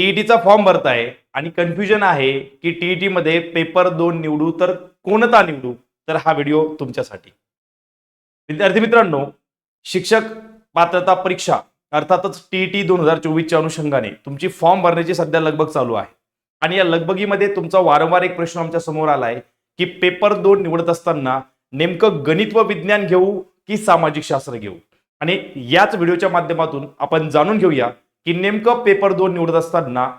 टीईटीचा form भरताय आणि confusion आहे की टीईटी मध्ये पेपर दोन निवडू तर कोणता निवडू? तर हा व्हिडिओ तुमच्यासाठी. विद्यार्थी मित्रांनो शिक्षक पात्रता परीक्षा अर्थातच टीईटी दोन हजार चोवीसच्या अनुषंगाने तुमची फॉर्म भरण्याची सध्या लगबग चालू आहे. आणि या लगबगीमध्ये तुमचा वारंवार एक प्रश्न आमच्यासमोर आलाय की पेपर दोन निवडत असताना नेमकं गणित व विज्ञान घेऊ की सामाजिक शास्त्र घेऊ? आणि याच व्हिडिओच्या माध्यमातून आपण जाणून घेऊया की नेमकं पेपर दोन निवडत असताना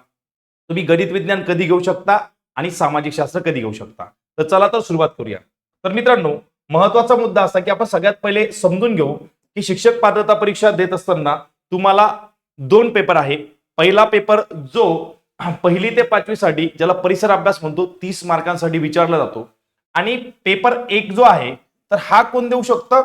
तुम्ही गणित विज्ञान कधी घेऊ शकता आणि सामाजिक शास्त्र कधी घेऊ शकता? तर चला तर सुरुवात करूया. तर मित्रांनो महत्त्वाचा मुद्दा असा की आपण सगळ्यात पहिले समजून घेऊ की शिक्षक पात्रता परीक्षा देत असताना तुम्हाला दोन पेपर आहे. पहिला पेपर जो पहिली ते पाचवीसाठी ज्याला परिसर अभ्यास म्हणतो तीस मार्कांसाठी विचारला जातो. आणि पेपर एक जो आहे तर हा कोण देऊ शकतं?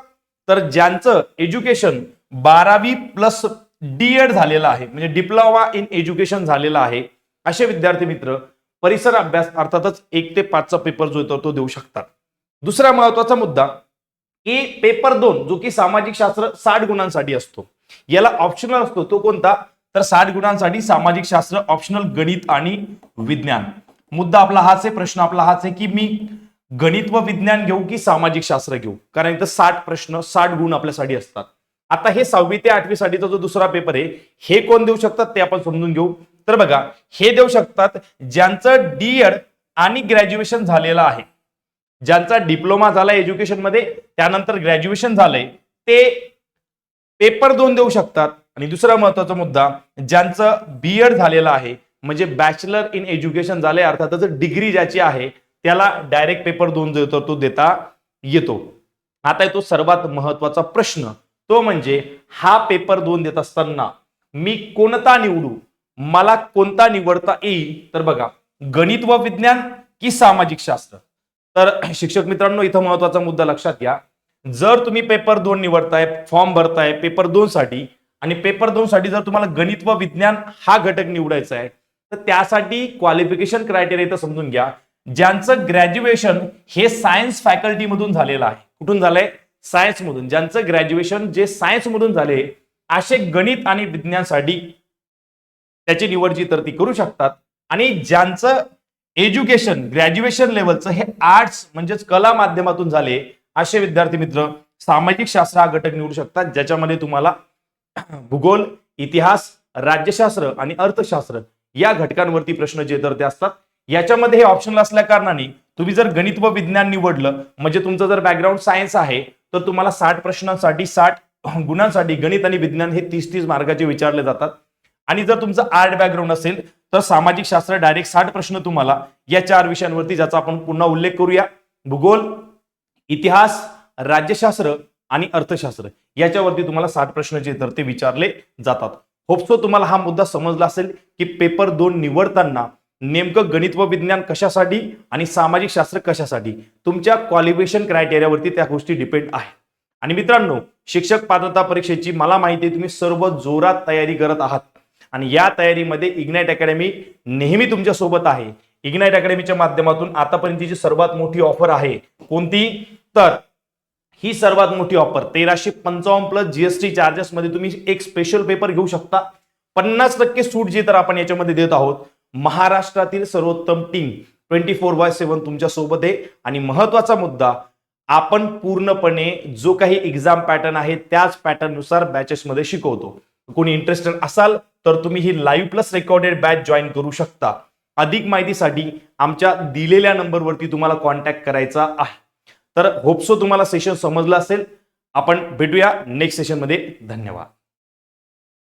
तर ज्यांचं एज्युकेशन बारावी प्लस डी एड झालेला आहे म्हणजे डिप्लोमा इन एज्युकेशन झालेला आहे. असे विद्यार्थी मित्र परिसर अभ्यास अर्थातच एक ते पाचचा पेपर जो येतो तो देऊ शकतात. दुसरा महत्त्वाचा मुद्दा की पेपर दोन जो की सामाजिक शास्त्र साठ गुणांसाठी असतो. याला ऑप्शनल असतो तो कोणता? तर साठ गुणांसाठी सामाजिक शास्त्र ऑप्शनल गणित आणि विज्ञान. मुद्दा आपला हाच आहे प्रश्न आपला हाच आहे की मी गणित व विज्ञान घेऊ की सामाजिक शास्त्र घेऊ? कारण इथं साठ प्रश्न साठ गुण आपल्यासाठी असतात. आता हे सहावी ते आठवी साठीचा जो दुसरा पेपर आहे हे कोण देऊ शकतात? ते आपण समजून घेऊ. तर बघा हे देऊ शकतात ज्यांचं डीएड आणि ग्रॅज्युएशन झालेलं आहे. ज्यांचा डिप्लोमा झाला एज्युकेशनमध्ये त्यानंतर ग्रॅज्युएशन झालंय ते पेपर दोन देऊ शकतात. आणि दुसरा महत्त्वाचा मुद्दा ज्यांचं बी एड झालेलं आहे म्हणजे बॅचलर इन एज्युकेशन झालंय अर्थातच डिग्री ज्याची आहे त्याला डायरेक्ट पेपर दोन जो तो देता येतो. आता येतो सर्वात महत्त्वाचा प्रश्न. तो म्हणजे हा पेपर दोन देत असताना मी कोणता निवडू मला कोणता निवडता येईल? तर बघा गणित व विज्ञान की सामाजिक शास्त्र. तर शिक्षक मित्रांनो इथं महत्त्वाचा मुद्दा लक्षात घ्या. जर तुम्ही पेपर दोन निवडताय फॉर्म भरताय पेपर दोन साठी आणि पेपर दोन साठी जर तुम्हाला गणित व विज्ञान हा घटक निवडायचा आहे तर त्यासाठी क्वालिफिकेशन क्रायटेरिया इथं समजून घ्या. ज्यांचं ग्रॅज्युएशन हे सायन्स फॅकल्टी मधून झालेलं आहे. कुठून झालंय? सायन्समधून ज्यांचं ग्रॅज्युएशन जे सायन्समधून झाले असे गणित आणि विज्ञानसाठी त्याची निवड जी तर ती करू शकतात. आणि ज्यांचं एज्युकेशन ग्रॅज्युएशन लेवलचं हे आर्ट्स म्हणजेच कला माध्यमातून झाले असे विद्यार्थी मित्र सामाजिक शास्त्र हा घटक निवडू शकतात ज्याच्यामध्ये तुम्हाला भूगोल इतिहास राज्यशास्त्र आणि अर्थशास्त्र या घटकांवरती प्रश्न जे तर ते असतात. याच्यामध्ये हे ऑप्शनल असल्या कारणाने तुम्ही जर गणित व विज्ञान निवडलं म्हणजे तुमचं जर बॅकग्राऊंड सायन्स आहे तर तुम्हाला साठ प्रश्नांसाठी साठ गुणांसाठी गणित आणि विज्ञान हे तीस तीस मार्गाचे विचारले जातात. आणि जर तुमचं आर्ट बॅकग्राऊंड असेल तर सामाजिक शास्त्र डायरेक्ट साठ प्रश्न तुम्हाला या चार विषयांवरती ज्याचा आपण पुन्हा उल्लेख करूया. भूगोल इतिहास राज्यशास्त्र आणि अर्थशास्त्र याच्यावरती तुम्हाला साठ प्रश्न जे तर ते विचारले जातात. होपसो तुम्हाला हा मुद्दा समजला असेल की पेपर दोन निवडताना नेमकं गणित व विज्ञान कशासाठी आणि सामाजिक शास्त्र कशासाठी? तुमच्या क्वालिफिकेशन क्रायटेरियावरती त्या गोष्टी डिपेंड आहे आणि मित्रांनो शिक्षक पात्रता परीक्षेची मला माहिती आहे तुम्ही सर्व जोरात तयारी करत आहात. आणि या तयारीमध्ये इग्नाइट अकॅडमी नेहमी तुमच्यासोबत आहे इग्नाइट अकॅडमीच्या माध्यमातून आतापर्यंतची सर्वात मोठी ऑफर आहे कोणती? तर ही सर्वात मोठी ऑफर तेराशे पंचावन्न प्लस जीएसटी चार्जेस मध्ये तुम्ही एक स्पेशल पेपर घेऊ शकता. पन्नास टक्के सूट जी तर आपण याच्यामध्ये देत आहोत महाराष्ट्रातील सर्वोत्तम team twenty four by seven तुमच्यासोबत आहे. आणि महत्त्वाचा मुद्दा आपण पूर्णपणे जो काही एक्झाम पॅटर्न आहे त्याच पॅटर्ननुसार बॅचेसमध्ये शिकवतो. कोणी इंटरेस्टेड असाल तर तुम्ही ही live plus recorded batch join करू शकता. अधिक माहितीसाठी आमच्या दिलेल्या नंबरवरती तुम्हाला कॉन्टॅक्ट करायचा आहे. तर होपसो तुम्हाला सेशन समजलं असेल. आपण भेटूया नेक्स्ट सेशनमध्ये धन्यवाद.